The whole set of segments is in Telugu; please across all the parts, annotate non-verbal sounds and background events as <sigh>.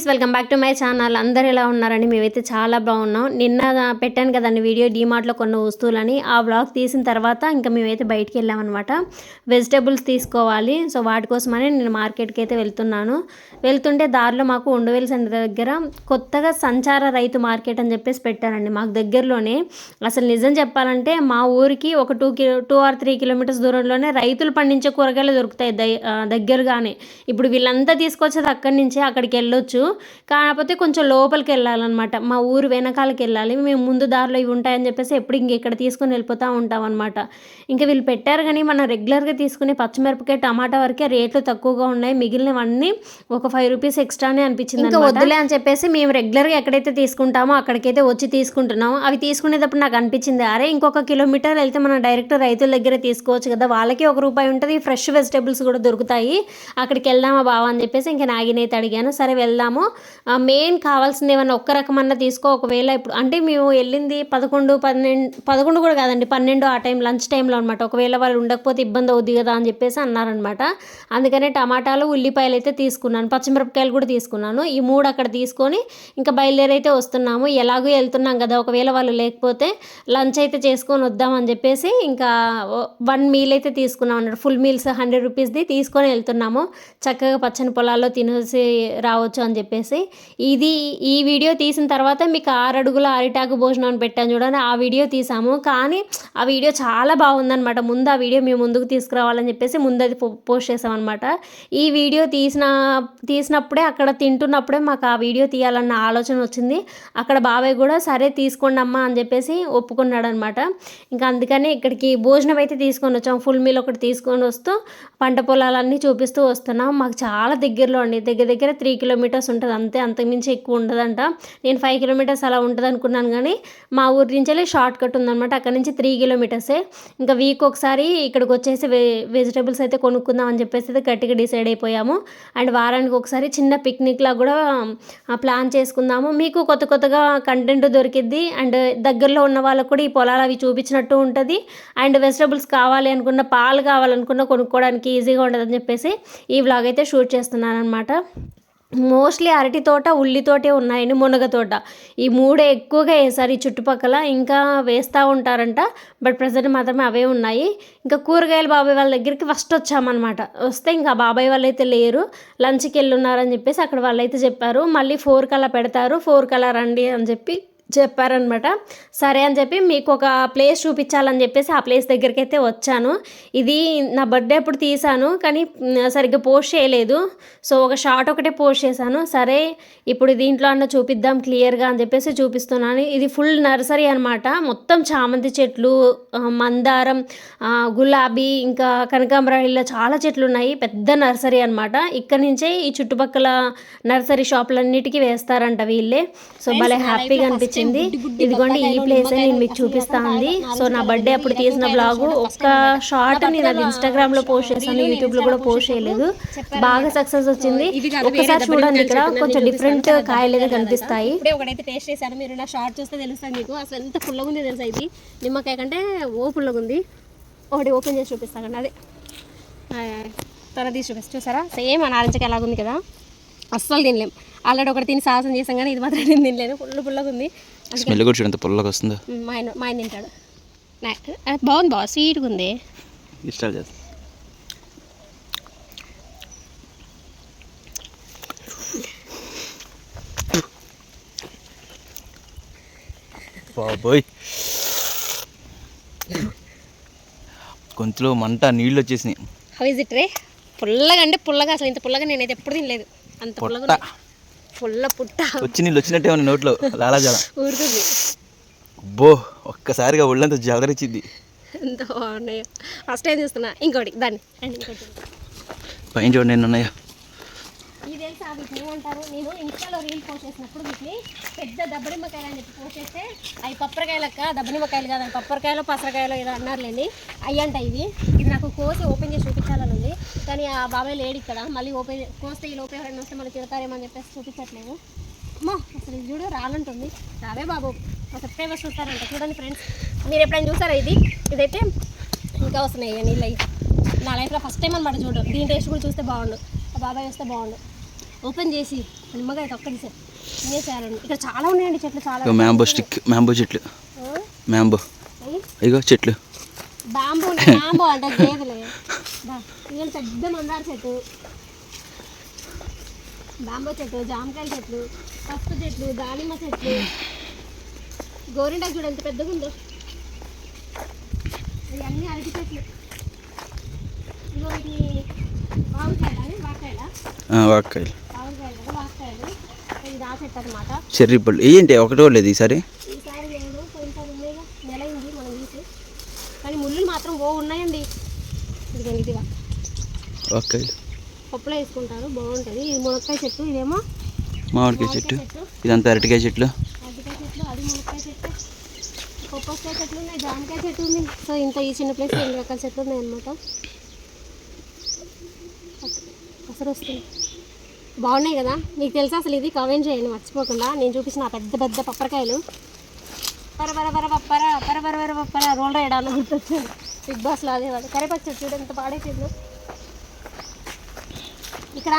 Friends welcome back to my channel. అందరు ఎలా ఉన్నారని మేమైతే చాలా బాగున్నాం. నిన్న పెట్టాను కదండి వీడియో డీమార్ట్లో కొన్న వస్తువులని. ఆ బ్లాగ్ తీసిన తర్వాత ఇంకా మేమైతే బయటికి వెళ్ళామన్నమాట. వెజిటేబుల్స్ తీసుకోవాలి. సో వాటి కోసమని నేను మార్కెట్కి అయితే వెళ్తున్నాను. వెళ్తుంటే దారిలో మాకు ఉండవేలు సెంటర్ దగ్గర కొత్తగా సంచార రైతు మార్కెట్ అని చెప్పేసి పెట్టారండి. మాకు దగ్గరలోనే. అసలు నిజం చెప్పాలంటే మా ఊరికి ఒక టూ కి టూ ఆర్ త్రీ కిలోమీటర్స్ దూరంలోనే రైతులు పండించే కూరగాయలు దొరుకుతాయి దై- దగ్గరగానే. ఇప్పుడు వీళ్ళంతా తీసుకొచ్చేది అక్కడి నుంచే అక్కడికి వెళ్ళొచ్చు. కాకపోతే కొంచెం లోపలికి వెళ్ళాలన్నమాట. మా ఊరు వెనకాలకి వెళ్ళాలి. మేము ముందు దారిలో ఇవి ఉంటాయని చెప్పేసి ఎప్పుడు ఇంక ఇక్కడ తీసుకొని వెళ్ళిపోతూ ఉంటాం అనమాట ఇంకా వీళ్ళు పెట్టారు కానీ మనం రెగ్యులర్గా తీసుకునే పచ్చిమిరపకాయ టమాటా వరకే రేట్లు తక్కువగా ఉన్నాయి. మిగిలినవన్నీ ఒక ఫైవ్ రూపీస్ ఎక్స్ట్రానే అనిపించింది ఇంకా వద్దులే అని చెప్పేసి మేము రెగ్యులర్గా ఎక్కడైతే తీసుకుంటామో అక్కడికైతే వచ్చి తీసుకుంటున్నాము. అవి తీసుకునేటప్పుడు నాకు అనిపించింది అరే ఇంకొక కిలోమీటర్ వెళ్తే మనం డైరెక్ట్ రైతుల దగ్గర తీసుకోవచ్చు కదా. వాళ్ళకి ఒక రూపాయి ఉంటుంది. ఫ్రెష్ వెజిటేబుల్స్ కూడా దొరుకుతాయి. అక్కడికి వెళ్దామా బావా అని చెప్పేసి ఇంకా నాగినైతే అడిగాను. సరే వెళ్దాము. మెయిన్ కావాల్సింది ఏమన్నా ఒక్క రకమన్నా తీసుకో ఒకవేళ ఇప్పుడు అంటే మేము వెళ్ళింది పదకొండు పన్నెండు పదకొండు కూడా కాదండి పన్నెండు ఆ టైం లంచ్ టైంలో అనమాట ఒకవేళ వాళ్ళు ఉండకపోతే ఇబ్బంది అవుద్ది కదా అని చెప్పేసి అన్నారనమాట అందుకనే టమాటాలు ఉల్లిపాయలు అయితే తీసుకున్నాను పచ్చిమిరపకాయలు కూడా తీసుకున్నాను. ఈ మూడు అక్కడ తీసుకొని ఇంకా బయలుదేరైతే వస్తున్నాము. ఎలాగో వెళ్తున్నాం కదా ఒకవేళ వాళ్ళు లేకపోతే లంచ్ అయితే చేసుకొని వద్దామని చెప్పేసి ఇంకా వన్ మీల్ అయితే తీసుకున్నాం అన్నాడు ఫుల్ మీల్స్ హండ్రెడ్ రూపీస్ది తీసుకొని వెళ్తున్నాము. చక్కగా పచ్చని పొలాల్లో తినేసి రావచ్చు అని చెప్పి చెప్పేసి ఇది ఈ వీడియో తీసిన తర్వాత మీకు ఆరు అరిటాకు భోజనం అని పెట్టాను చూడండి ఆ వీడియో తీసాము. కానీ ఆ వీడియో చాలా బాగుందనమాట ముందు ఆ వీడియో మేము ముందుకు తీసుకురావాలని చెప్పేసి ముందు అది పో- పోస్ట్ చేసామన్నమాట. ఈ వీడియో తీసిన తీసినప్పుడే అక్కడ తింటున్నప్పుడే మాకు ఆ వీడియో తీయాలన్న ఆలోచన వచ్చింది. అక్కడ బాబాయ్ కూడా సరే తీసుకోండి అమ్మా అని చెప్పేసి ఒప్పుకున్నాడు అనమాట ఇంకా అందుకని ఇక్కడికి భోజనం అయితే తీసుకొని వచ్చాం. ఫుల్ మీల్ ఒకటి తీసుకొని వస్తూ పంట పొలాలన్నీ చూపిస్తూ వస్తున్నాం. మాకు చాలా దగ్గరలో అండి. దగ్గర దగ్గర త్రీ కిలోమీటర్స్ ఉంటుంది ఉంటుంది అంతే. అంతకుమించి ఎక్కువ ఉండదంట. నేను ఫైవ్ కిలోమీటర్స్ అలా ఉంటుంది అనుకున్నాను కానీ మా ఊరి నుంచి షార్ట్ కట్ ఉందన్నమాట. అక్కడ నుంచి త్రీ కిలోమీటర్సే ఇంకా వీక్ ఒకసారి ఇక్కడికి వచ్చేసి వె వెజిటేబుల్స్ అయితే కొనుక్కుందాం అని చెప్పేసి అయితే గట్టిగా డిసైడ్ అయిపోయాము. అండ్ వారానికి ఒకసారి చిన్న పిక్నిక్ లా కూడా ప్లాన్ చేసుకుందాము. మీకు కొత్త కొత్తగా కంటెంట్ దొరికిద్ది. అండ్ దగ్గరలో ఉన్న వాళ్ళకు కూడా ఈ పొలాలు అవి చూపించినట్టు ఉంటుంది. అండ్ వెజిటబుల్స్ కావాలి అనుకున్న పాలు కావాలనుకున్న కొనుక్కోవడానికి ఈజీగా ఉండదని చెప్పేసి ఈ వ్లాగ్ అయితే షూట్ చేస్తున్నాను అనమాట మోస్ట్లీ అరటి తోట ఉల్లి తోటే ఉన్నాయండి మునగ తోట. ఈ మూడే ఎక్కువగా వేసారు ఈ చుట్టుపక్కల. ఇంకా వేస్తూ ఉంటారంట బట్ ప్రజెంట్ మాత్రమే అవే ఉన్నాయి. ఇంకా కూరగాయల బాబాయ్ వాళ్ళ దగ్గరికి ఫస్ట్ వచ్చామన్నమాట. వస్తే ఇంకా బాబాయ్ వాళ్ళు అయితే లేరు. లంచ్కి వెళ్ళున్నారని చెప్పేసి అక్కడ వాళ్ళు అయితే చెప్పారు. మళ్ళీ ఫోర్ కల్లా పెడతారు. ఫోర్ కల్లా రండి అని చెప్పి చెప్పారనమాట. సరే అని చెప్పి మీకు ఒక ప్లేస్ చూపించాలని చెప్పేసి ఆ ప్లేస్ దగ్గరికి అయితే వచ్చాను. ఇది నా బర్త్డే అప్పుడు తీసాను కానీ సరిగ్గా పోస్ట్ చేయలేదు. సో ఒక షార్ట్ ఒకటే పోస్ట్ చేశాను. సరే ఇప్పుడు దీంట్లో అన్న చూపిద్దాం క్లియర్గా అని చెప్పేసి చూపిస్తున్నాను. ఇది ఫుల్ నర్సరీ అనమాట మొత్తం చామంతి చెట్లు మందారం గులాబీ ఇంకా కనకాంబరాలు ఇలా చాలా చెట్లు ఉన్నాయి పెద్ద నర్సరీ అనమాట ఇక్కడ నుంచే ఈ చుట్టుపక్కల నర్సరీ షాపులన్నిటికీ వేస్తారంట వీళ్ళే. సో భలే హ్యాపీగా అనిపించింది. ఇదిగోండి ఈ ప్లేస్ నేను మీకు చూపిస్తా ఉంది. సో నా బర్త్డే అప్పుడు తీసిన బ్లాగు ఒక్క షార్ట్ నేను అది ఇన్స్టాగ్రామ్లో పోస్ట్ చేశాను యూట్యూబ్లో కూడా పోస్ట్ చేయలేదు. బాగా సక్సెస్ వచ్చింది. ఒక్కసారి చూడండి ఇక్కడ కొంచెం డిఫరెంట్ కాయలు అయితే కనిపిస్తాయి. ఇప్పుడే ఒకటైతే టేస్ట్ చేశాను మీరు నా షార్ట్ చూస్తే తెలుస్తుంది మీకు. అసలు ఎంత పుల్లగా ఉంది తెలుసా ఇది? నిమ్మకాయ కంటే ఓ పుల్లగా ఉంది. ఒకటి ఓపెన్ చేసి చూపిస్తాను అదే. త్వర తీసి చూపిస్తా. చూసారా? సేమ్ ఆ నారింజకాయ ఎలాగుంది కదా. అస్సలు తినలేం. ఆల్రెడీ ఒకటి తిని సాహసం చేసాం కానీ ఇది మాత్రం నేను తినలేను. పుల్ల పుల్లగా ఉంది. స్మెల్ కూడా చూడంత పుల్లగా వస్తుందో? మ్, ఆయన మా ఆయన తింటాడు. బాగుంది బాగా స్వీట్గా ఉంది. ఇష్టాలు చేస్తా. బాబోయ్. గొంతులో మంట నీళ్ళు వచ్చేసినాయి. హౌ ఇస్ ఇట్ రే? పుల్లగా అంటే పుల్లగా అసలు ఇంత పుల్లగా నేనైతే ఎప్పుడు తినలేదు. అంత పుల్లగా. పుల్ల పుట్ట. వచ్చి నీళ్ళు వచ్చినట్టే ఉంది నోట్లో. లాలాజల ఊరుతుంది. అబ్బో ఒక్కసారిగా ఒళ్ళంతా జలదరిచింది ఎంత బాగున్నాయో. ఫస్ట్ టైం చూస్తున్నా. ఇంకోటి దాన్ని. అండ్ ఇంకోటి. పైన చూడండి ఎన్ని ఉన్నాయో. ఇది తెలుసా? వీటిని ఏమంటారు? నేను ఇన్స్టాలో రీల్ పోస్ట్ చేసినప్పుడు వీటిని పెద్ద దబ్బనిమ్మకాయలు అని చెప్పి పోస్ట్ చేస్తే అవి పప్పరకాయలక్క దబ్బనిమ్మకాయలు కాదు పప్పరకాయలు పసరకాయలు ఏదో అన్నారులేండి. అయ్యి అంట ఇవి. ఇది నాకు కోసి ఓపెన్ చేసి చూపించాలని ఉంది. కానీ ఆ బాబాయ్ లేడు ఇక్కడ. మళ్ళీ ఓపెన్ కోస్తే ఈ లోపు ఎవరైనా వస్తే మళ్ళీ తిడతారేమో అని చెప్పేసి చూపించట్లేదు. అమ్మో అసలు ఇది చూడు రాలంటుంది రావే బాబు. మా సబ్స్క్రైబర్స్ చూస్తారంట. చూడండి ఫ్రెండ్స్ మీరు ఎప్పుడైనా చూసారా ఇది? ఇదైతే ఇంకా వస్తున్నాయి నీళ్ళు అయ్యి. నా లైఫ్లో ఫస్ట్ టైం అనమాట చూడడం. దీని టేస్ట్ కూడా చూస్తే బాగుండు. ఆ బాబాయ్ వస్తే బాగుండు. ఓపెన్ చేసి నిమ్మకాయ తొక్కడి సార్ తినేసారండి ఇక్కడ చాలా ఉన్నాయండి చెట్లు చాలా మ్యాంబో స్టిక్ మ్యాంబో చెట్లు. మ్యాంబో. ఇగో చెట్లు. బాంబు బాంబు అంట <laughs> ఇవాళ పెద్ద మందార చెట్టు. బాంబో చెట్టు జామకాయ చెట్లు పసుపు చెట్లు దానిమ్మ చెట్లు. గోరింటాకు చూడు ఎంత పెద్దగా ఉందో. ఇవన్నీ అరటి చెట్లు. ఇగో ఆ, వాక్కాయలు బాగుంటాయి కదా బాకాయలు ఇది దా చెట్టు అనమాట చెర్రీ పళ్ళు. ఏంటి? ఒకటో లేదు ఈసారి ఈసారి లేదు పోయినసారి ఉన్నాయిగా నెల అయింది మనం తీసి కానీ ముళ్ళు మాత్రం ఓ ఉన్నాయండి ఇదిగోండి ఇదిగా వాక్కాయలు పప్పులో వేసుకుంటారు బాగుంటుంది. ఇది మునక్కాయ చెట్టు ఇదేమో మామిడికాయ చెట్టు. ఇదంతా అరటికాయ చెట్లు. అరటికాయ చెట్లు అది మునక్కాయ చెట్టు. కొబ్బరికాయ చెట్లు ఉన్నాయి జామకాయ చెట్టు ఉంది. సో ఇంత ఈ చిన్న ప్లేస్ రెండు రకాల చెట్లు ఉన్నాయి అనమాట అసలు వస్తుంది. బాగున్నాయి కదా? మీకు తెలుసా అసలు ఇది? కమెంట్ చేయండి మర్చిపోకుండా. నేను చూపించిన పెద్ద పెద్ద పప్పరకాయలు. పర పర పర పప్పర పర పర పర పప్పర రోల్ రైడాలో గుర్తొచ్చాను బిగ్ బాస్లో అదే వాళ్ళు కరేపాకు చెట్టు ఎంత పాడైపోయిందో. ఇక్కడ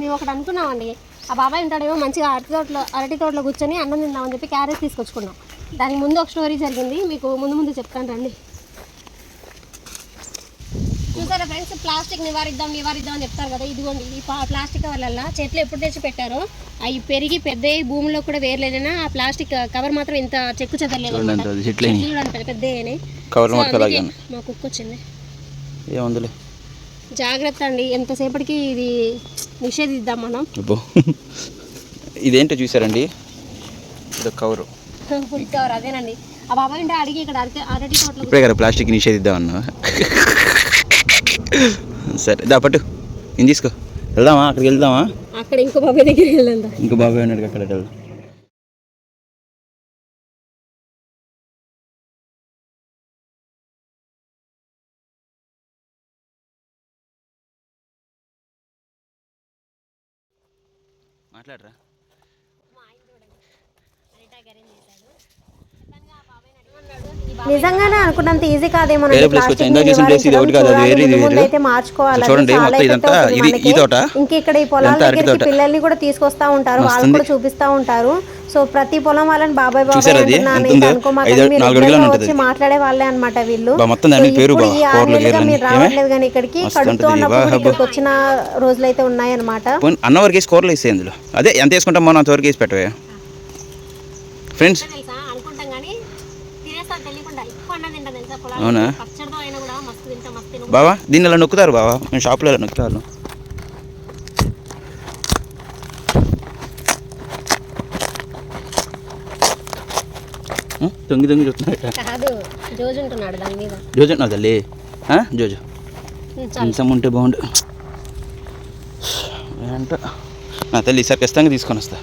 మేము ఒకటి అనుకున్నామండి. ఆ బాబాయ్ ఉంటాడేమో మంచిగా అరటి తోటలో అరటి తోటలో కూర్చొని అన్నం తిందామని చెప్పి క్యారెట్ తీసుకొచ్చుకున్నాం. దానికి ముందు ఒక స్టోరీ జరిగింది. మీకు ముందు ముందు చెప్తాను రండి. చూసారా ఫ్రెండ్స్? ప్లాస్టిక్ నివారిద్దాం నివారిద్దాం అని చెప్తారు కదా. ఇదిగోండి ఈ ప్లాస్టిక్ వల్ల చెట్లు ఎప్పుడు తెచ్చి పెట్టారో అవి పెరిగి పెద్ద భూమిలో కూడా వేర్లేదైనా ఆ ప్లాస్టిక్ కవర్ మాత్రం ఇంత చెక్కు చెదరలేదు చూడండి పెద్ద మా కుక్క వచ్చింది ఏముందిలే. జాగ్రత్త అండి. ఎంతసేపటికి ఇది నిషేధిద్దాం మనం? అబ్బో. ఇదేంటో చూసారండి? ఇది కవరు. ఫుడ్ కవర్ అదేనండి. ఆ బాబాయ్ ఉంటే అడిగి ఇక్కడ అరటి తోటలో ఇప్పుడే కదా ప్లాస్టిక్ నిషేధిద్దామన్నా సరే దా పట్టు. నేను తీసుకో. వెళ్దామా? అక్కడికి వెళ్దామా? అక్కడ ఇంకో బాబాయ్ దగ్గరికి వెళ్ళందా ఇంకో బాబాయ్ ఉన్నాడు అక్కడ. వెళ్దాం మాట్లాడరా? నిజంగానే అనుకున్నంత ఈజీ కాదేమో వేరే place కి వచ్చాం. ఇందాక చేసిన place ఇది ఒకటి కాదు, అది వేరే, ఇది వేరు. అయితే మార్చుకోవాలి చూడండి, మొత్తం ఇదంతా ఇది- ఈ తోట. ఇంక ఇక్కడ ఈ పొలాల అరటి దగ్గరికి. పిల్లల్ని కూడా తీసుకొస్తా ఉంటారు వాళ్ళు. కూడా చూపిస్తా ఉంటారు సో ప్రతి పొలం వాళ్ళని బాబాయ్ బాబాయ్? అనుకోమాకండి వచ్చి మాట్లాడే వాళ్ళే అనమాట వీళ్ళు మీరు. రావట్లేదు కానీ ఇక్కడికి ఉంటుంది. ఉన్నప్పుడు. ఇక్కడికి వచ్చిన రోజులైతే ఉన్నాయన్నమాట అన్న వరకు వేసి కూరలు అందులో అదే ఎంత వేసుకుంటాం మనం అంతవరకు వేసి పెట్టవే ఫ్రెండ్స్ తెలుసా అనుకుంటాం కానీ తినేస్తాను తెలియకుండా ఎక్కువ అన్నం తింటాను తెలుసా అవునా? బావా దీన్ని ఇలా నొక్కుతారు బావా? నేను షాప్లో ఇలా నొక్కుతారు? తొంగి తొంగి చూస్తున్నాడు. జోజు నా తల్లి? జోజో? కొంచెం ఉంటే బాగుండు. ఏంటో? నా తల్లి ఈసారి ఖచ్చితంగా తీసుకొని వస్తా.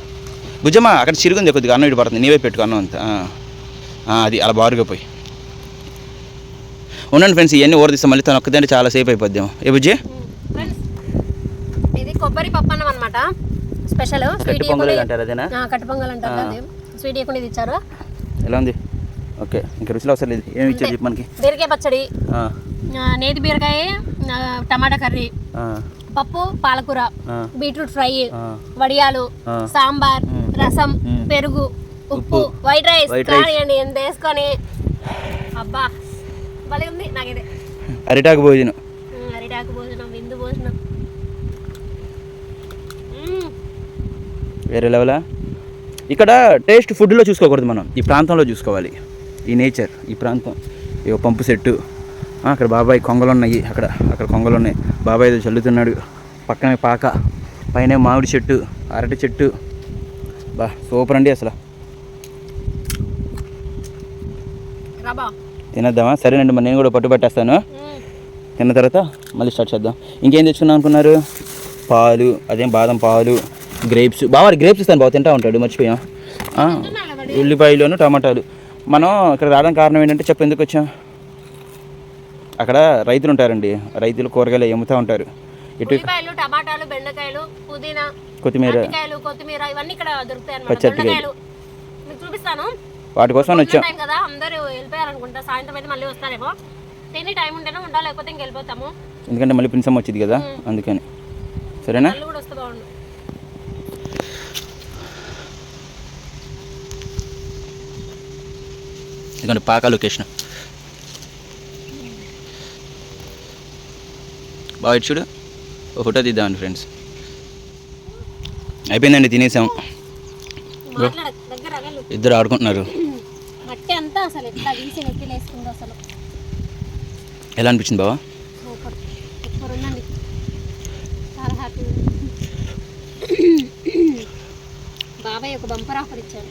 బుజ్జమ్మ అక్కడ చిరుగుంది కొద్దిగా అన్నం ఇటు పడుతుంది. నీవే పెట్టుకో అన్నం అంతా. అది అలా బారుగా పోయి. ఉండండి ఫ్రెండ్స్ ఇవన్నీ ఓరదిస్తే. మళ్ళీ తను ఒక్కదంటే చాలా సేపు అయిపోద్దాం ఏ బుజ్జి? ఇది కొబ్బరి పప్పు అన్నం అనమాట స్పెషల్ స్వీట్ కట్టి పొంగల్ అంటారు అదేనా? కట్టు పొంగల్ అంటారు స్వీట్ ఇవ్వకుండా ఇది ఇచ్చారు. ఎలా ఉంది? ఓకే ఇంకా రుచిలో అవసరం లేదు. ఏమి ఇచ్చారు చెప్పు మనకి? బీరకాయ పచ్చడి. నేతి బీరకాయ టమాటా కర్రీ ఆ, పప్పు పాలకూర బీట్రూట్ ఫ్రై. వడియాలు. సాంబార్. రసం. పెరుగు ఉప్పు. వైట్ రైస్ ఎంత వేసుకొని. అబ్బా. భలే ఉంది అరిటాకు భోజనం. అరిటాకు భోజనం విందు భోజనం. మ్, వేరే లెవెలా? ఇక్కడ టేస్ట్ ఫుడ్లో చూసుకోకూడదు మనం. ఈ ప్రాంతంలో చూసుకోవాలి. ఈ నేచర్ ఈ ప్రాంతం. ఇక పంపు సెట్టు. అక్కడ బాబాయ్ కొంగలు ఉన్నాయి అక్కడ అక్కడ కొంగలు ఉన్నాయి బాబాయ్ ఏదో చల్లుతున్నాడు. పక్కనే పాక. పైన మామిడి చెట్టు అరటి చెట్టు. బా సూపర్ అండి అసలు. రాబా తినేద్దామా? సరేనండి మరి నేను కూడా పట్టు పెట్టేస్తాను. తిన్న తర్వాత మళ్ళీ స్టార్ట్ చేద్దాం. ఇంకేం తెచ్చుకున్నాం అనుకున్నారు? పాలు అదేం బాదం పాలు గ్రేప్స్. బాగా గ్రేప్స్ ఇస్తాను బాగా తింటా ఉంటాడు మర్చిపోయాం. ఆ, ఉల్లిపాయలు టమాటాలు. మనం ఇక్కడ రావడానికి కారణం ఏంటంటే చెప్పు ఎందుకు వచ్చాం? అక్కడ రైతులు ఉంటారండి. రైతులు కూరగాయలు అమ్ముతూ ఉంటారు. ఇటు టమాటాలు బెండకాయలు పుదీనా కొత్తిమీర. కొత్తిమీర ఇవన్నీ ఇక్కడ దొరుకుతాయి చూపిస్తాను. వాటి కోసం వచ్చాం. కదా అందరూ వెళ్ళిపోయారనుకుంటా. సాయంత్రం అయితే మళ్ళీ వస్తారేమో. తిని టైం ఉంటేనే ఉండాలి లేకపోతే ఇంక వెళ్ళిపోతాము. ఎందుకంటే మళ్ళీ ప్రిన్సమ్ వచ్చింది కదా అందుకని. సరేనా? కూడా వస్తే బాగుండు. ఎందుకంటే పాక లొకేషన్ బాగా చూడు. ఒక ఫోటో తీద్దామండి ఫ్రెండ్స్. అయిపోయిందండి తినేసాం. ఇద్దరు ఆడుకుంటున్నారు. మట్టి అంతా అసలు ఎట్లా తీసి అసలు. ఎలా అనిపించింది బావా? సూపర్. సూపర్ ఉందండి. చాలా హ్యాపీ. బాబాయ్ ఒక బంపర్ ఆఫర్ ఇచ్చాడు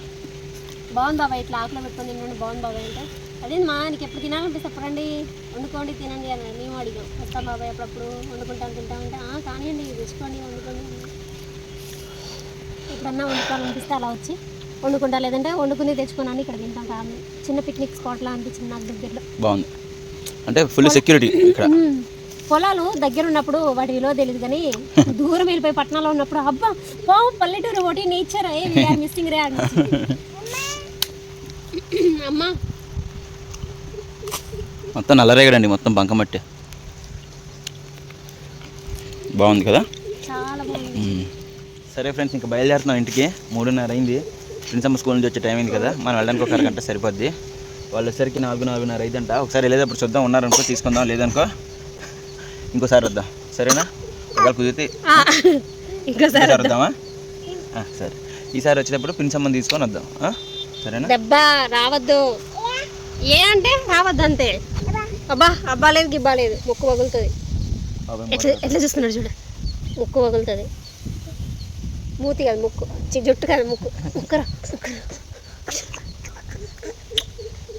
బాగుంది బాబాయ్ ఇట్లా ఆకులో పెట్టుకొని తినండి బాగుంది బాబాయ్ అంటే. అదే మా నీకు ఎప్పుడు తినాలనిపిస్తే చెప్పండి వండుకోండి తినండి అని మేము అడిగాం. వస్తాం బాబాయ్ అప్పుడప్పుడు వండుకుంటాం తింటామంటే "ఆ, కానివ్వండి తెచ్చుకోండి వండుకోండి. ఎప్పుడన్నా వండుకోవాలనిపిస్తే అలా వచ్చి వండుకుంటా లేదంటే వండుకుని తెచ్చుకున్నాను ఇక్కడ తింటాం ఫ్యామిలీ చిన్న పిక్నిక్ స్పాట్లా అనిపించింది నాకు దగ్గరలో. బాగుంది. అంటే ఫుల్ సెక్యూరిటీ ఇక్కడ. <laughs> పొలాలు దగ్గర ఉన్నప్పుడు వాటి విలువ తెలియదు కానీ <laughs> దూరం వెళ్ళిపోయి పట్టణంలో ఉన్నప్పుడు అబ్బా పావు పల్లెటూరు ఒకటి నేచర్ మిస్సింగ్ రే. అమ్మా. మొత్తం నల్లరేగడండి మొత్తం బంకమట్టి బాగుంది కదా? చాలా బాగుంది. సరే ఫ్రెండ్స్ ఇంకా బయలుదేరుతున్నాం ఇంటికి. మూడున్నర అయింది. ఫ్రెండ్స్ అమ్మ స్కూల్ నుంచి వచ్చే టైం అయింది కదా మనం వెళ్ళడానికి ఒక అరగంట సరిపోద్ది. వాళ్ళు వచ్చేసరికి నాలుగు నాలుగున్నర అయిందంట. ఒకసారి వెళ్ళేటప్పుడు చూద్దాం ఉన్నారనుకో తీసుకుందాం లేదనుకో ఇంకోసారి వద్దాం. సరేనా? ఒకవేళ కుదిరితే ఇంకోసారి వద్దామా? సరే. ఈసారి వచ్చేటప్పుడు ప్రిన్స్ అమ్మని తీసుకొని వద్దాం? సరేనా? దెబ్బ రావద్దు. ఏ అంటే రావద్దు అంతే అబ్బా అబ్బా లేదు గిబ్బా లేదు. ముక్కు పగులుతుంది బాబాయ్ ఎట్లా ఎట్లా చూస్తున్నాడు చూడు. ముక్కు పగులుతుంది మూతి కాదు ముక్కు. జుట్టు కాదు ముక్కు. ముక్కరా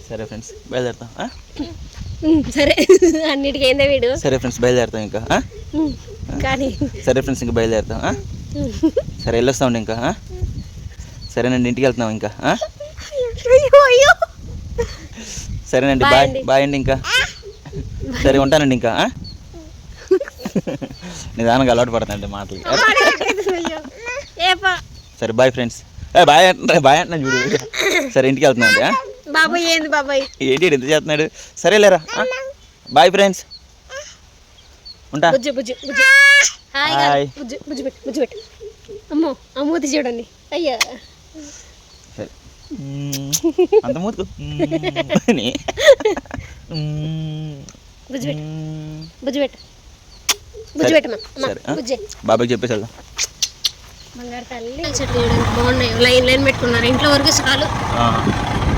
సరే ఫ్రెండ్స్ బయలుదేరుతాం సరే. అన్నిటికీ ఏందే వీడు? సరే ఫ్రెండ్స్ బయలుదేరుతాం ఇంకా కానీ. సరే ఫ్రెండ్స్ ఇంకా బయలుదేరుతాం. సరే వెళ్ళొస్తామండి ఇంకా? సరేనండి ఇంటికి వెళ్తున్నాం ఇంకా సరేనండి బాయ్. బాయ్ అండి. ఇంకా. సరే ఉంటానండి ఇంకా? నిదానంగా అలవాటు పడతానండి మాటలు. సరే బాయ్ ఫ్రెండ్స్ ఏ బాయ్ అంటున్నా బాయ్ అంటున్నా చూడు. సరే ఇంటికి వెళ్తున్నాం అండి ఆ? బాబాయ్ ఏంది బాబాయ్? ఏంటి ఎంత చేస్తున్నాడు? సరే లేరా బాయ్ ఫ్రెండ్స్ ఉంటా. బుజ్జి బుజ్జి బుజ్జి. హాయ్. బుజ్జి బుజ్జి పెట్టు బుజ్జి పెట్టు. అమ్మో ఆ మూతి చూడండి. అయ్యా. సరే. అంత మూతుకు. బుజ్జి పెట్టు. బుజ్జి పెట్టు. బుజ్జి? బుజ్జి. బాబాయ్కి చెప్పేసి వెళ్దాం. బంగారు తల్లి. చెట్లు చూడండి బాగున్నాయి. లైన్ లైన్ పెట్టుకున్నారు. ఇంట్లో వరకు చాలు. ఆ.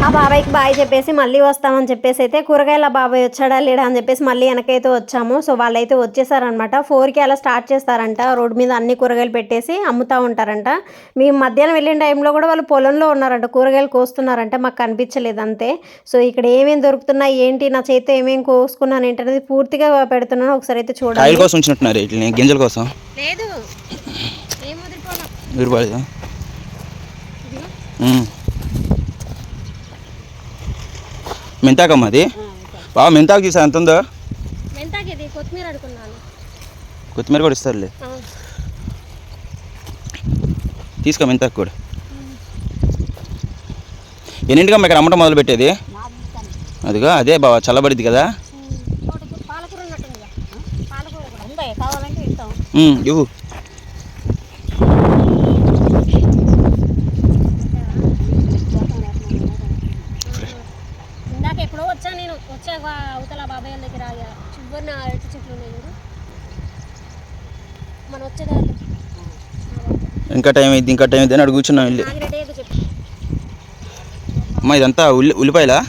బాబాయ్కి బాయ్ చెప్పేసి మళ్ళీ వస్తామని చెప్పేసి అయితే కూరగాయల బాబాయ్ వచ్చాడా లేడా అని చెప్పేసి మళ్ళీ వెనకైతే వచ్చాము. సో వాళ్ళైతే వచ్చేసారనమాట ఫోర్కి అలా స్టార్ట్ చేస్తారంట. రోడ్డు మీద అన్ని కూరగాయలు పెట్టేసి అమ్ముతూ ఉంటారంట. మేము మధ్యాహ్నం వెళ్ళిన టైంలో కూడా వాళ్ళు పొలంలో ఉన్నారంట. కూరగాయలు కోస్తున్నారంట. మాకు కనిపించలేదు అంతే. సో ఇక్కడ ఏమేమి దొరుకుతున్నాయి ఏంటి నా చేతితో ఏమేమి కోసుకున్నాను ఏంటి అనేది పూర్తిగా పెడుతున్నాను. ఒకసారి అయితే కోసం ఇట్లా గింజల కోసం. లేదు. వదిలిపోనా మీరు పడేదా మెంతాకమ్మ అది? బాగా మెంతాకు. చూసా ఎంత ఉందో? కొత్తిమీర కూడా ఇస్తారులే. తీసుకో మెంతాకు కూడా. ఎన్నింటికమ్మ ఇక్కడ అమ్మటం మొదలు పెట్టేది అదిగా అదే బాగా చల్లబడిద్ది కదా. ఒకటి ఇప్పుడు పాలకూర ఉన్నట్టుందిగా పాలకూర కూడా ఉందా కావాలంటే ఇస్తాం ఉమ్, ఇవ్వు ఇందాక వచ్చా నేను వచ్చాక అవతల బాబాయ్ దగ్గర ఆగా చివరిన అరటి చెట్లు ఉన్నాయి మనం వచ్చేదాన్ని ఇంకా టైం అయింది ఇంకా టైం అయింది అని అడుగు కూర్చున్నాం వెళ్ళి. అమ్మ ఇదంతా ఉల్లి ఉల్లిపాయలా?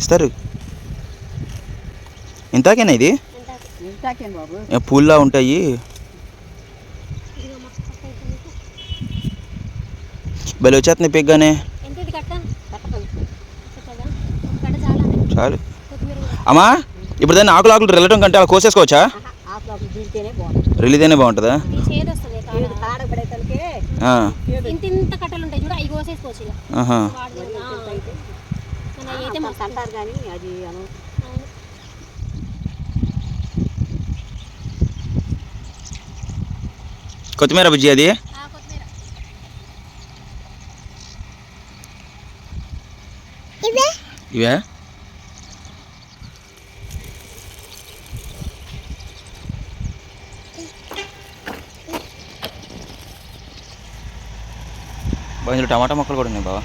ఇస్తారు. ఇంతాకేనా ఇది? పూల్లా ఉంటాయి ఇదిగో మా పక్క అయితే నీకు. భలే వచ్చేస్తున్నాయి పెగ్గానే చాలా కొత్తిమీర అమ్మా ఇప్పుడు దాన్ని ఆకులు ఆకులు రెల్లటం కంటే అలా కోసేసుకోవచ్చా రిలీదేనే బాగుంటుందా? ఈ చేదు వస్తుంది ఇవే? ఇందులో టమాటా మొక్కలు కూడా ఉన్నాయి బావా.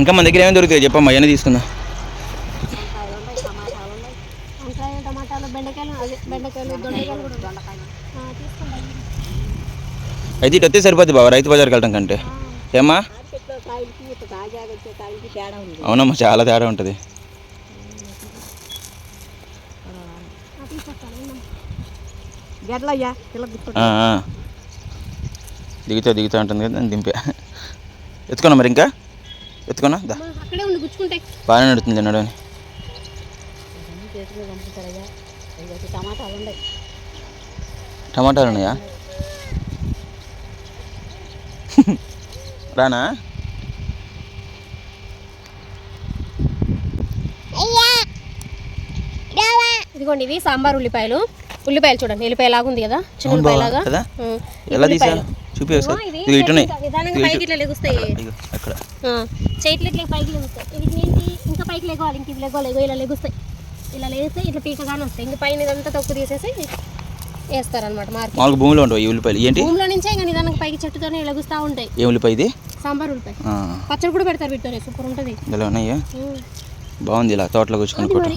ఇంకా మన దగ్గర ఏమైనా దొరుకుతాయి చెప్పమ్మా అవన్నీ తీసుకుందా. అయితే ఇటు వస్తే సరిపోద్ది బావ రైతు బజార్కి వెళ్ళటం కంటే. ఏమ్మా? అవునమ్మా చాలా తేడా ఉంటుంది. దిగుతా దిగుతా ఉంటుంది కదా దింపా. ఎత్తుకున్నా మరి ఇంకా? ఎత్తుకున్నా బాగానే నడుతుంది నడవని టమాటాలు ఉన్నాయా? <laughs> రానా? ఇదిగోండి ఇవి సాంబార్ ఉల్లిపాయలు. ఉల్లిపాయలు చూడండి ఉల్లిపాయ లాగా ఉంది కదా చిన్న అవును బావ, ఉల్లిపాయలాగా. కదా? ఉం. ఎలా తీసా ఉల్లిపాయలు. చూపి ఒకసారి ఇవి ఇదిగో ఇటున్నాయి చేతిలో నిదానంగా ఇదిగో పైకి ఇటు. ఇట్లా లెగుస్తాయి. అక్కడ. చేతులు ఇట్లా పైకి లెగుస్తాయి? ఇది ఏంటి? ఇంకా పైకి లెగవాలి ఇంక ఇవి లెగవాలి ఇలా లెగుస్తాయి. ఇలా లేస్తే ఇట్లా పీకగానే వస్తాయి. ఇంక పైన ఇదంతా తొక్కు తీసేసి వేస్తారనమాట మార్కెట్. మామూలుగా భూమిలో ఉండవు ఈ ఉల్లిపాయలు. ఏంటి? భూమిలో నుంచే ఇంకా నిదానంగా పైకి చెట్టుతోనే లెగుస్తూ ఉంటాయి. ఏ ఉల్లిపాయ ఇది? సాంబార్ ఉల్లిపాయ. పచ్చడి కూడా పెడతారు వీటితోనే సూపర్ ఉంటుంది. ఇందులో ఉన్నాయా బాగుంది ఇలా తోటలో కూర్చుకుని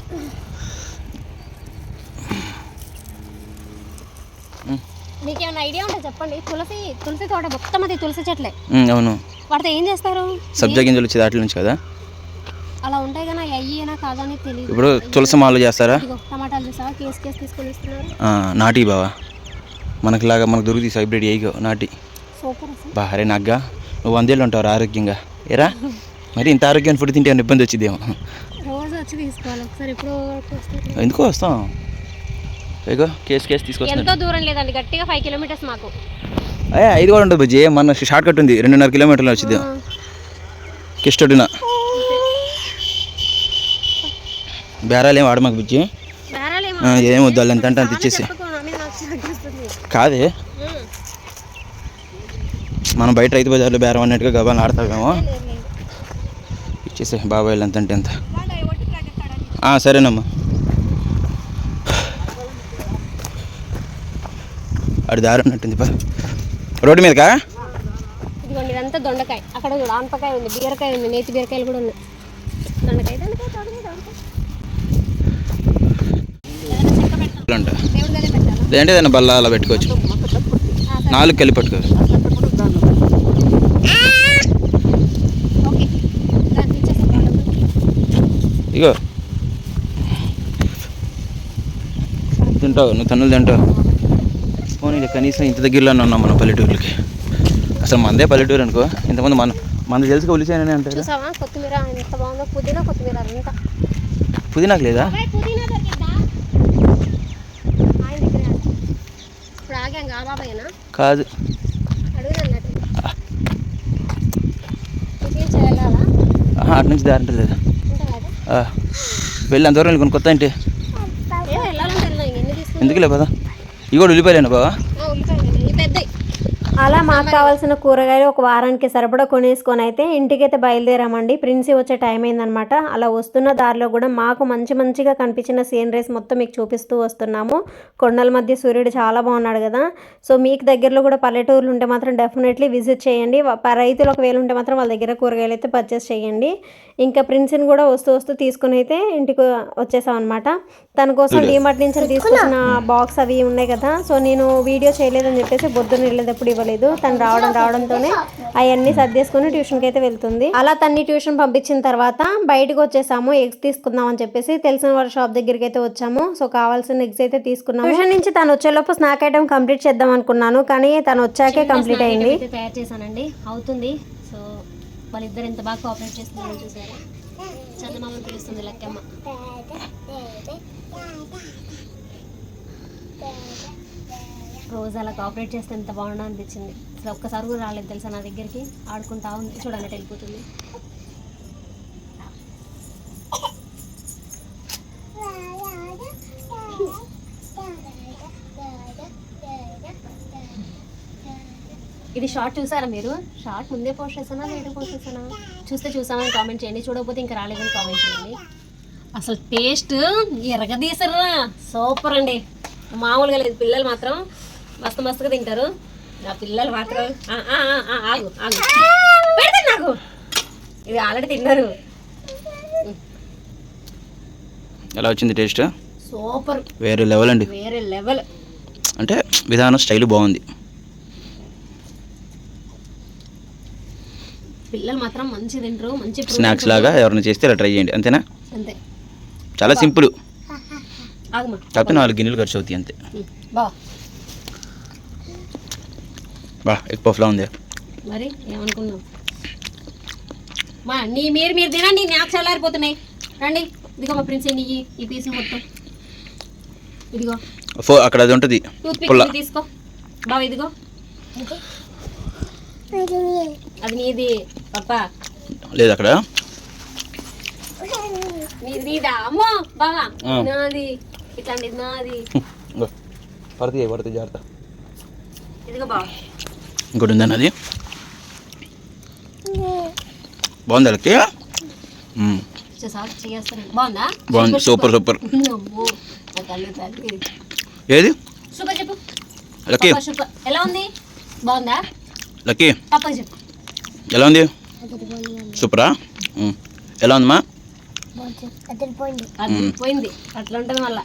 మీకేమైనా ఐడియా ఉంటే చెప్పండి. తులసి తులసి తోట మొత్తం అది తులసి చెట్లే. అవును. వాటితో ఏం చేస్తారు? సబ్జా గింజలు వచ్చేది వాటి నుంచి కదా? అలా ఉంటాయి కానీ అయ్యి అయినా కాదని తెలియదు ఇప్పుడు తులసి మాలు చేస్తారా? టమాటాలు చూసావా? కేసు కేసు తీసుకొని ఇస్తున్నారు నాటి బావా. మనకులాగా మనకు దొరుకుతాయి హైబ్రిడ్ ఏగో నాటి. సూపర్ అసలు. బా అరే నగ్గా నువ్వు వందేళ్ళు ఉంటావు ఆరోగ్యంగా. ఏరా? మరి ఇంత ఆరోగ్యాన్ని ఫుడ్ తింటే ఏమైనా ఇబ్బంది వచ్చిందేమో. రోజు వచ్చి తీసుకోవాలి. ఒకసారి ఎప్పుడు ఎందుకో వస్తాం. ఇగో కేసు కేసు తీసుకొస్తున్నాడు. ఎంతో దూరం లేదండి గట్టిగా ఫైవ్ కిలోమీటర్స్ మాకు. అయ్యా ఐదు కూడా ఉంటుంది బుజ్జి మన షార్ట్ కట్ ఉంది రెండున్నర కిలోమీటర్లు వచ్చింది. కిష్టడున బేరాలు ఏం వాడమాకు బుజ్జి. ఆ, ఏం వద్దు వాళ్ళు ఎంత అంటే అంత ఇచ్చేసి. కాదే. మనం బయట రైతు బజార్లో బేరం అన్నట్టుగా లేదు, లేదు. ఇచ్చేసే బాబాయ్ ఎంత? అంటే ఎంత. ఆ, సరేనమ్మా. అడి దారి ఉన్నట్టుంది రోడ్డు మీదకా? ఇదిగోండి ఇదంతా దొండకాయ. అక్కడ చూడు ఆనపకాయ ఉంది బీరకాయ ఉంది నేతి బీరకాయలు కూడా ఉన్నాయి. దొండకాయ దొండకాయ దొండకాయ. లేదంటే ఏదైనా బల్ల అలా పెట్టుకోవచ్చు. నాలుగు కలిపి పట్టుకో ఓకే దాన్ని ఇచ్చేసాం డబ్బులు. ఇగో. తింటావు నువ్వు తన్నులు తింటావు. పోనీ కనీసం ఇంత దగ్గరలోనే ఉన్నాం మనం పల్లెటూర్లకి. అసలు మనదే పల్లెటూరు అనుకో. ఇంతమంది మన మన తెలుసు ఉలిసానని అంటారు. చూసావా? కొత్తిమీర ఎంత బాగుందో? పుదీనా కొత్తిమీర అంతా. పుదీనాకు లేదా? కాదు. ఇంకేం అటు నుంచి దారి ఉంటుంది లేదా వెళ్ళి అంతవరకు కొత్త అంటే ఎందుకులే పదా? ఇవి కూడా ఉల్లిపాయలేనా బావా? ఉల్లిపాయలు అలా మాకు కావాల్సిన కూరగాయలు ఒక వారానికి సరిపడా కొనేసుకొని అయితే ఇంటికైతే బయలుదేరామండి. ప్రిన్సీ వచ్చే టైం అయిందనమాట అలా వస్తున్న దారిలో కూడా మాకు మంచి మంచిగా కనిపించిన సీనరీస్ మొత్తం మీకు చూపిస్తూ వస్తున్నాము. కొండల మధ్య సూర్యుడు చాలా బాగున్నాడు కదా. సో మీకు దగ్గరలో కూడా పల్లెటూర్లు ఉంటే మాత్రం డెఫినెట్లీ విజిట్ చేయండి. రైతులు ఒకవేళ ఉంటే మాత్రం వాళ్ళ దగ్గర కూరగాయలు అయితే పర్చేస్ చేయండి. ఇంకా ప్రిన్సీని కూడా వస్తూ వస్తూ తీసుకుని అయితే ఇంటికి వచ్చేసాం అనమాట తన కోసం డీమార్ట్ నుంచి తీసుకొచ్చిన బాక్స్ అవి ఉన్నాయి కదా. సో నేను వీడియో చేయలేదని చెప్పేసి పొద్దున్న వెళ్ళేటప్పుడు ఇవ్వలేదు. తను రావడం రావడంతోనే అవన్నీ సర్దేసుకుని ట్యూషన్కి అయితే వెళ్తుంది. అలా తన్ని ట్యూషన్ పంపించిన తర్వాత బయటకు వచ్చేసాము. ఎగ్స్ తీసుకుందాం అని చెప్పేసి తెలిసిన వాళ్ళ షాప్ దగ్గరికి అయితే వచ్చాము. సో కావాల్సిన ఎగ్స్ అయితే తీసుకున్నాము. ట్యూషన్ నుంచి తను వచ్చేలోపు స్నాక్ ఐటమ్ కంప్లీట్ చేద్దాం అనుకున్నాను. కానీ తను వచ్చాకే కంప్లీట్ అయింది. తయారు చేశానండి. అవుతుంది. సో వాళ్ళిద్దరు ఎంత బాగా కోఆపరేట్ చేస్తున్నారో చూసారా చందమామని పిలుస్తుంది లెక్కమ్మ. రోజు అలా కోఆపరేట్ చేస్తే ఎంత బాగుండు అనిపించింది. అసలు ఒక్కసారి కూడా రాలేదు తెలుసా నా దగ్గరికి? ఆడుకుంటా ఉంది. చూడండి వెళ్ళిపోతుంది. ఇది షార్ట్ చూసారా మీరు? షార్ట్ ముందే పోస్ట్ చేసానా లేట్ పోస్ట్ చేసానా చూస్తే చూసామని కామెంట్ చేయండి. చూడకపోతే ఇంకా రాలేదని కామెంట్ చేయండి. అసలు టేస్ట్ ఎరగదీసరా? సూపర్ అండి. మామూలుగా లేదు. పిల్లలు మాత్రం మస్తు మస్తుగా తింటారు. నా పిల్లలు మాత్రం. ఆ, ఆ, ఆ, ఆ, ఆగు ఆగు. పెడతాను నాకు. ఇది ఆల్రెడీ తిన్నారు. ఎలా వచ్చింది టేస్ట్? సూపర్. వేరే లెవెల్ అండి. వేరే లెవెల్ అంటే విధానం స్టైల్ బాగుంది. పిల్లలు మాత్రం మంచి తింటారు మంచి స్నాక్స్. లాగా ఎవరైనా చేస్తే ఇలా ట్రై చేయండి. అంతేనా? అంతే. చాలా సింపుల్. కాకపోతే నాలుగు గిన్నెలు ఖర్చు అవుతాయి అంతే. బా. బా ఎగ్ పఫ్లా ఉంది. మరి ఏమనుకున్నావు? మా నీ మీరు మీరు తినండి నాకు చల్లారిపోతున్నాయి. రండి ఇదిగో మా ప్రిన్స్ నీ ఈ పీసులు మొత్తం. ఇదిగో. ఫో అక్కడ అది ఉంటుంది. పుల్ల. తీసుకో. బావ ఇదిగో. అది నీది పప్ప. లేదు అక్కడ. నీది అమ్మో బావా. నాది. ఇట్లాంటిది నాది. పడుతుంది పడుతుంది జాగ్రత్త. ఇదిగో బావ. ఇంకోటి ఉందా అది. బాగుంది చేస్తాను బాగుందా? బాగుంది. సూపర్ సూపర్ ఏది? సూపర్ చెప్పు. లక్కీ. ఎలా ఉంది? బాగుందా? లక్కీ. ఎలా ఉంది? సూపరా. ఎలా ఉందమ్మా? అది పోయింది అట్లా ఉంటుంది మళ్ళా.